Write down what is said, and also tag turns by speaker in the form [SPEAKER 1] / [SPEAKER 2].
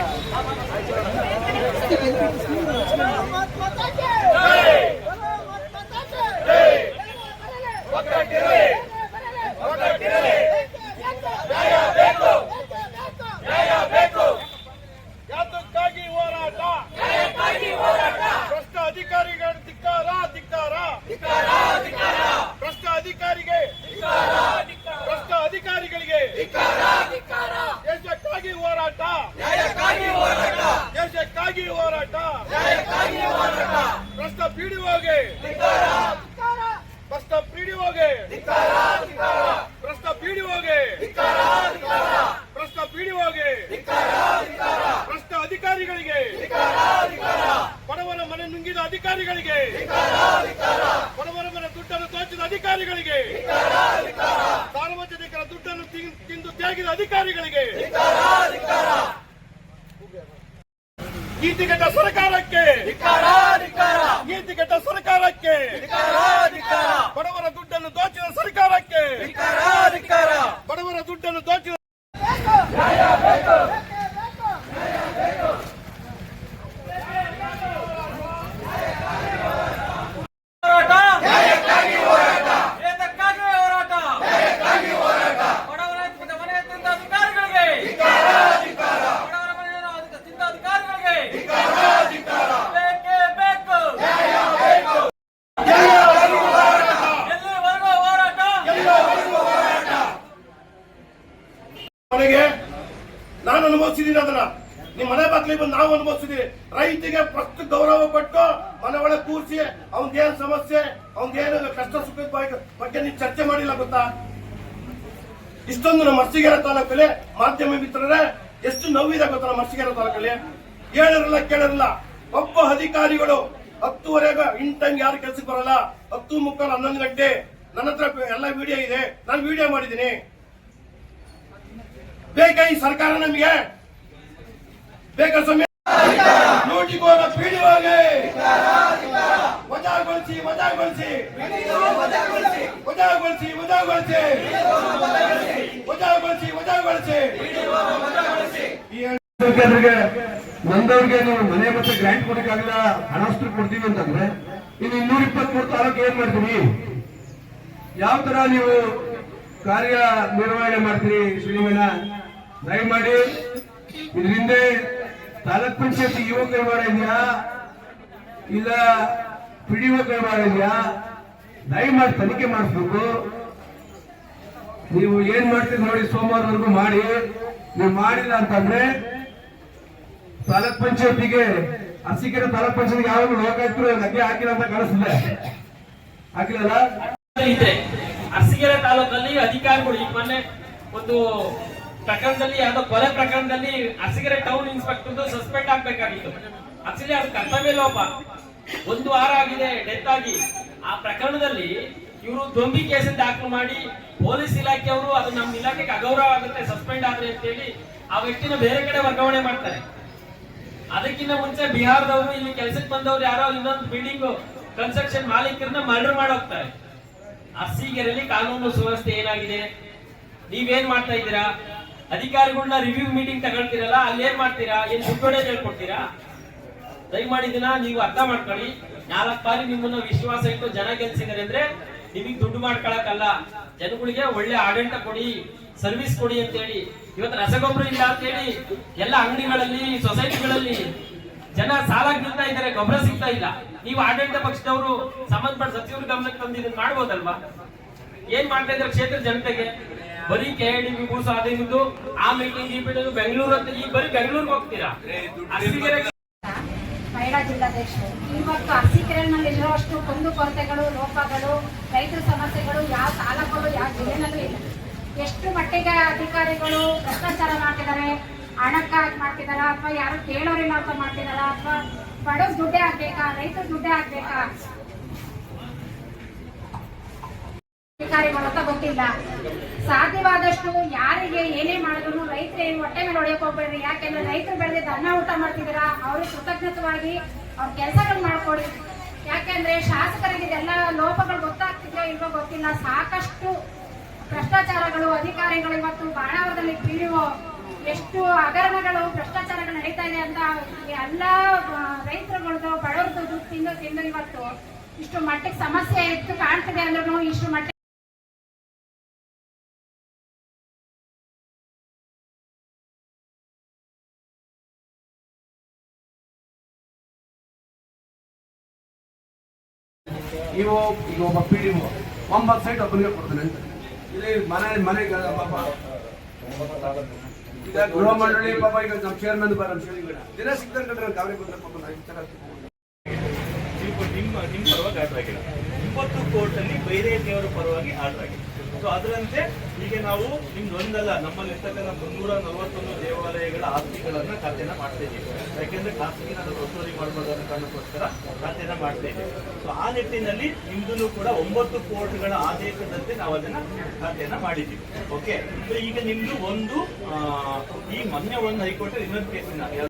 [SPEAKER 1] Thank you. ಪೀಡಿ ಭ್ರಷ್ಟ ಅಧಿಕಾರಿಗಳಿಗೆ ಬಡವರ ಮನೆ ನುಂಗಿದ ಅಧಿಕಾರಿಗಳಿಗೆ ಬಡವರ ಮನೆ ದುಡ್ಡನ್ನು ಅಧಿಕಾರಿಗಳಿಗೆ ಸಾರ್ವಜನಿಕರ ದುಡ್ಡನ್ನು ತಿಂದು ಅಧಿಕಾರಿಗಳಿಗೆ ಸರ್ಕಾರಕ್ಕೆ ನೀತಿಗೆಟ್ಟ ಸರ್ಕಾರಕ್ಕೆ. ಬಡವರ ದುಡ್ಡನ್ನು ದೋಚಿದ ಸರ್ಕಾರಕ್ಕೆ. ಬಡವರ ದುಡ್ಡನ್ನು ದೋಚಿದ
[SPEAKER 2] ಹೋರಾಟ ಏತಕ್ಕಾಗಿ ಹೋರಾಟ ಬಡವರ ತಿಂದ ಮನೆ ತಿಂದ ಅಧಿಕಾರಿಗಳಿಗೆ ಬಡವರ ಮನೆ ತಿಂದ ಅಧಿಕಾರಿಗಳಿಗೆ ಬೇಕೇ ಬೇಕು ಎಲ್ಲಿವರೆಗೂ ಹೋರಾಟ
[SPEAKER 1] ಮನೆಗೆ ನಾನು ಅನುಭವಿಸಿದ್ದೀನಿ ಅದನ್ನ ಬಾಗ್ಲಿಗೆ ಬಂದು ನಾವು ಅನುಭವಿಸಿದೀವಿ. ರೈತಿಗೆ ಫಸ್ಟ್ ಗೌರವ ಕೊಟ್ಟು ಮನೆ ಒಳಗೆ ಕೂರಿಸಿ, ಅವನ್ಗೇನ್ ಸಮಸ್ಯೆ ಅವನ್ಗೇನು ಕಷ್ಟ ಸುಖದ ಬಗ್ಗೆ ನೀವು ಚರ್ಚೆ ಮಾಡಿಲ್ಲ ಗೊತ್ತಾ? ಇಷ್ಟೊಂದು ನಮ್ಮ ಮರ್ಸಿಗೆರ ತಾಲೂಕಲ್ಲಿ ಮಾಧ್ಯಮ ಮಿತ್ರರೇ, ಎಷ್ಟು ನೋವಿದೆ ಗೊತ್ತಾ ನಮ್ಮ ಮರ್ಸಿಗೆರ ತಾಲೂಕಲ್ಲಿ? ಕೇಳಿರಲ್ಲ ಕೇಳಿರಲ್ಲ. ಒಬ್ಬ ಅಧಿಕಾರಿಗಳು ಹತ್ತುವರೆಗೆ ಇನ್ ಟೈಮ್ ಯಾರು ಕೆಲ್ಸಕ್ಕೆ ಬರಲ್ಲ? ಹತ್ತು ಮುಕ್ಕಾಲು ಹನ್ನೊಂದು ಗಂಟೆ. ನನ್ನ ಹತ್ರ ಎಲ್ಲ ವಿಡಿಯೋ ಇದೆ. ನಾನು ವಿಡಿಯೋ ಮಾಡಿದ್ದೀನಿ. ಬೇಕಾ ಈ ಸರ್ಕಾರ ನಮಗೆ ಬೇಕಾ ಸಮಯ. ಲೂಟಿಗೋರ ಪೀಡಿವಾಗೆ. ವಜಾಗೊಳಿಸಿ ವಜಾಗೊಳಿಸಿ. ವಜಾಗೊಳಿಸಿ ವಜಾಗೊಳಿಸಿ. ವಜಾಗೊಳಿಸಿ ವಜಾಗೊಳಿಸಿ.
[SPEAKER 3] ಜನರಿಗೆ ನೊಂದವ್ರಿಗೆ ನೀವು ಮನೆ ಮತ್ತೆ ಗ್ರಾಂಟ್ ಕೊಡಕ್ಕಾಗಲ್ಲ, ಹಣಾಸ್ತ್ರ ಕೊಡ್ತೀವಿ ಅಂತಂದ್ರೆ, ಇನ್ನು ಇನ್ನೂರ ಇಪ್ಪತ್ಮೂರು ತಾಲೂಕು ಏನ್ ಮಾಡ್ತೀರಿ? ಯಾವ ತರ ನೀವು ಕಾರ್ಯ ನಿರ್ವಹಣೆ ಮಾಡ್ತೀರಿ ಶ್ರೀಮನ ದಯಮಾಡಿ ಇದರಿಂದ ತಾಲೂಕ್ ಪಂಚಾಯತ್ ಇಒ ಕೈವಾಡ ಇದೆಯಾ? ಇಲ್ಲ ಪಿಡಿಒ ಕೈವಾಡ ಇದೆಯಾ? ದಯಮಾಡಿ ತನಿಖೆ ಮಾಡಿಸ್ಬೇಕು. ನೀವು ಏನ್ ಮಾಡ್ತೀರಿ ನೋಡಿ ಸೋಮವಾರವರೆಗೂ ಮಾಡಿ. ನೀವು ಮಾಡಿಲ್ಲ ಅಂತಂದ್ರೆ ತಾಲೂಕ್ ಪಂಚಾಯತಿಗೆ ಹಸಿಕೆರೆ ತಾಲೂಕ್ ಪಂಚಾಯತ್ ಯಾವಾಗ ಲೋಕಾಯುಕ್ತರು ನಗೆ ಹಾಕಿಲ್ಲ ಅಂತ ಕಾಣಿಸ್ತದೆ. ಹಾಕಿಲ್ಲಲ್ಲ?
[SPEAKER 2] ಅರಸೀಕೆರೆ ತಾಲೂಕಲ್ಲಿ ಅಧಿಕಾರಿಗಳು ಈಗ ಮೊನ್ನೆ ಒಂದು ಪ್ರಕರಣದಲ್ಲಿ ಯಾವ್ದೋ ಕೊಲೆ ಪ್ರಕರಣದಲ್ಲಿ ಅಸಿಗರೆ ಟೌನ್ ಇನ್ಸ್ಪೆಕ್ಟರ್ ಸಸ್ಪೆಂಡ್ ಆಗ್ಬೇಕಾಗಿತ್ತು. ಆಕ್ಚುಲಿ ಅದು ಕರ್ತವ್ಯ ಲೋಪ. ಒಂದು ವಾರ ಆಗಿದೆ ಡೆತ್ ಆಗಿ. ಆ ಪ್ರಕರಣದಲ್ಲಿ ಇವರು ದೊಂಬಿ ಕೇಸ್ ದಾಖಲು ಮಾಡಿ ಪೊಲೀಸ್ ಇಲಾಖೆಯವರು ಅದು ನಮ್ಮ ಇಲಾಖೆಗೆ ಅಗೌರವ ಆಗುತ್ತೆ ಸಸ್ಪೆಂಡ್ ಆದ್ರೆ ಅಂತ ಹೇಳಿ ಆ ವ್ಯಕ್ತಿನ ಬೇರೆ ಕಡೆ ವರ್ಗಾವಣೆ ಮಾಡ್ತಾರೆ. ಅದಕ್ಕಿಂತ ಮುಂಚೆ ಬಿಹಾರದವರು, ಇಲ್ಲಿ ಕೆಲಸಕ್ಕೆ ಬಂದವರು ಯಾರೋ ಇನ್ನೊಂದು ಬಿಲ್ಡಿಂಗ್ ಕನ್ಸ್ಟ್ರಕ್ಷನ್ ಮಾಲೀಕರನ್ನ ಮರ್ಡರ್ ಮಾಡೋಗ್ತಾರೆ ಅರ್ಸಿಗೆರೆಯಲ್ಲಿ ಕಾನೂನು ಸುವ್ಯವಸ್ಥೆ ಏನಾಗಿದೆ? ನೀವೇನ್ ಮಾಡ್ತಾ ಇದ್ದೀರಾ? ಅಧಿಕಾರಿಗಳನ್ನ ರಿವ್ಯೂ ಮೀಟಿಂಗ್ ತಗೊಳ್ತೀರಲ್ಲ, ಅಲ್ಲಿ ಏನ್ ಮಾಡ್ತೀರಾ? ಏನ್ ದುಡ್ಡೊಡೆ ಹೇಳ್ಕೊಡ್ತೀರಾ? ದಯಮಾಡಿ ಇದನ್ನ ನೀವು ಅರ್ಥ ಮಾಡ್ಕೊಳ್ಳಿ. ನಾಲ್ಕು ಬಾರಿ ನಿಮ್ಮನ್ನ ವಿಶ್ವಾಸ ಇಟ್ಟು ಜನ ಗೆಲ್ಸಿದಾರೆ ಅಂದ್ರೆ ನಿಮಗೆ ದುಡ್ಡು ಮಾಡ್ಕೊಳಕಲ್ಲ ಜನಗಳಿಗೆ ಒಳ್ಳೆ ಆಡಳಿತ ಕೊಡಿ ಸರ್ವಿಸ್ ಕೊಡಿ ಅಂತ ಹೇಳಿ ಇವತ್ತು ರಸಗೊಬ್ಬರ ಇಲ್ಲ ಅಂತ ಹೇಳಿ ಎಲ್ಲ ಅಂಗಡಿಗಳಲ್ಲಿ ಸೊಸೈಟಿಗಳಲ್ಲಿ ಜನ ಸಾಲ ನಿಲ್ತಾ ಇದ್ದಾರೆ, ಗೊಬ್ಬರ ಸಿಗ್ತಾ ಇಲ್ಲ. ನೀವು ಆಡಳಿತ ಪಕ್ಷದವರು, ಸಂಬಂಧಪಟ್ಟ ಸಚಿವರ ಗಮನಕ್ಕೆ ತಂದು ಇದನ್ನ ಮಾಡ್ಬೋದಲ್ವಾ? ಏನ್ ಮಾಡ್ತಾ ಇದ್ದಾರೆ ಕ್ಷೇತ್ರ ಜನತೆಗೆ? ಬರೀ ಕೆ ಡಿ ಬಿ ಮೂಸ ಅದೇನಿದ್ದು ಆ ಮೀಟಿಂಗ್ ಈ ಮೀಟಿಂಗ್ ಬೆಂಗಳೂರು ಅಂತ ಈ ಬರೀ ಬೆಂಗಳೂರಿಗೆ ಹೋಗ್ತೀರಾ?
[SPEAKER 4] ಮಹಿಳಾ ಜಿಲ್ಲಾಧ್ಯಕ್ಷರು ಇವತ್ತು ಅರಸೀಕೆರೆನಲ್ಲಿರುವಷ್ಟು ಕುಂದು ಕೊರತೆಗಳು ಲೋಪಗಳು ರೈತರ ಸಮಸ್ಯೆಗಳು ಯಾವ ತಾಲೂಕಲ್ಲೂ ಯಾವ ಜಿಲ್ಲೆನಲ್ಲೂ ಇಲ್ಲ. ಎಷ್ಟು ಮಟ್ಟಿಗೆ ಅಧಿಕಾರಿಗಳು ಭ್ರಷ್ಟಾಚಾರ ಮಾಡ್ತಿದ್ದಾರೆ ಹಣಕ್ಕಾಗಿ ಮಾಡ್ತಿದಾರ ಅಥವಾ ಯಾರು ಕೇಳೋರಿಲ್ಲ ಅಂತ ಮಾಡ್ತಿದಾರ ಅಥವಾ ಬಡವ ದುಡ್ಡೇ ಆಗ್ಬೇಕಾ ರೈತರ ದುಡ್ಡೇ ಆಗ್ಬೇಕಾ ಅಧಿಕಾರಿಗಳು ಅಂತ ಗೊತ್ತಿಲ್ಲ. ಸಾಧ್ಯವಾದಷ್ಟು ಯಾರಿಗೆ ಏನೇ ಮಾಡಿದ್ರು ರೈತರು ಏನು ಹೊಟ್ಟೆ ಮೇಲೆ ಹೊಡೆಯಕ್ ಹೋಗ್ಬೇಡ್ರಿ. ಯಾಕೆಂದ್ರೆ ರೈತರು ಬೆಳೆದಿದ್ದ ಅನ್ನ ಊಟ ಮಾಡ್ತಿದ್ದೀರಾ? ಅವ್ರಿಗೆ ಕೃತಜ್ಞತವಾಗಿ ಅವ್ರ ಕೆಲಸಗಳು ಮಾಡ್ಕೊಡಿ. ಯಾಕೆಂದ್ರೆ ಶಾಸಕರಿಗೆ ಇದೆಲ್ಲ ಲೋಪಗಳು ಗೊತ್ತಾಗ್ತಿದೆಯೋ ಇಲ್ವೋ ಗೊತ್ತಿಲ್ಲ. ಸಾಕಷ್ಟು ಭ್ರಷ್ಟಾಚಾರಗಳು, ಅಧಿಕಾರಿಗಳು ಇವತ್ತು ಬಾಣಾವರದಲ್ಲಿ ಪಿಡಿಒ ಎಷ್ಟು ಹಗರಣಗಳು, ಭ್ರಷ್ಟಾಚಾರಗಳು ನಡೀತಾ ಇದೆ ಅಂತ ಎಲ್ಲ ರೈತರುಗಳದ್ದು ಬಡವ್ರದ್ದು ದುಡ್ಡು ತಿಂದು ತಿಂದು ಇವತ್ತು ಇಷ್ಟು ಮಟ್ಟಿಗೆ ಸಮಸ್ಯೆ ಇತ್ತು ಕಾಣ್ತಿದೆ ಅಂದ್ರೂ ಇಷ್ಟು ಮಟ್ಟಿಗೆ
[SPEAKER 3] ನೀವು ಈಗ ಒಬ್ಬ ಪಿ ಡಿ ಒಂಬತ್ತು ಸೈಟ್ ಇಲ್ಲಿ ಮನೆ ಮನೆಗೆ ಗೃಹ ಮಂಡಳಿ ಪಾಪ ಈಗ ನಮ್ಮ ಚೇರ್ಮನ್ ಬರ ದಿನ ಸಿಗ್ತಾರೆ ಕಂಡ್ರೆ ಕಾವ್ರಿ ಬಂದ್ರೆ ಪಾಪ ಈ
[SPEAKER 5] ನಿಮ್ಮ ನಿಮ್ಮ ಪರವಾಗಿ ಆರ್ಡರ್ ಆಗಿಲ್ಲ ಇಪ್ಪತ್ತು ಕೋರ್ಟ್ ಅಲ್ಲಿ ಬೇರೆ ದೇವರ ಪರವಾಗಿ ಆರ್ಡರ್ ಆಗಿದೆ ಸೊ ಅದರಂತೆ ಈಗ ನಾವು ನಿಮ್ದು ಒಂದಲ್ಲ, ನಮ್ಮಲ್ಲಿ ಇರ್ತಕ್ಕಂಥ ಮುನ್ನೂರ ನಲವತ್ತೊಂದು ದೇವಾಲಯಗಳ ಆಸ್ತಿಗಳನ್ನ ಖಾತೆನ ಮಾಡ್ತಾ ಇದ್ದೀವಿ. ಯಾಕೆಂದ್ರೆ ಖಾಸಗಿ ನಾನು ಒತ್ತುವರಿ ಮಾಡಬಹುದು ಅನ್ನೋ ಕಾರಣಕ್ಕೋಸ್ಕರ ಖಾತೆನ ಮಾಡ್ತಾ ಸೊ ಆ ನಿಟ್ಟಿನಲ್ಲಿ ನಿಮ್ದು ಕೂಡ ಒಂಬತ್ತು ಕೋರ್ಟ್ಗಳ ಆದೇಶದಂತೆ ನಾವು ಅದನ್ನ ಖಾತೆಯನ್ನ ಮಾಡಿದ್ದೀವಿ. ಓಕೆ ಸೊ ಈಗ ನಿಮ್ದು ಒಂದು ಈ ಮೊನ್ನೆ ಒಂದು ಹೈಕೋರ್ಟ್ ಇನ್ನೊಂದು ಕೇಸಿನ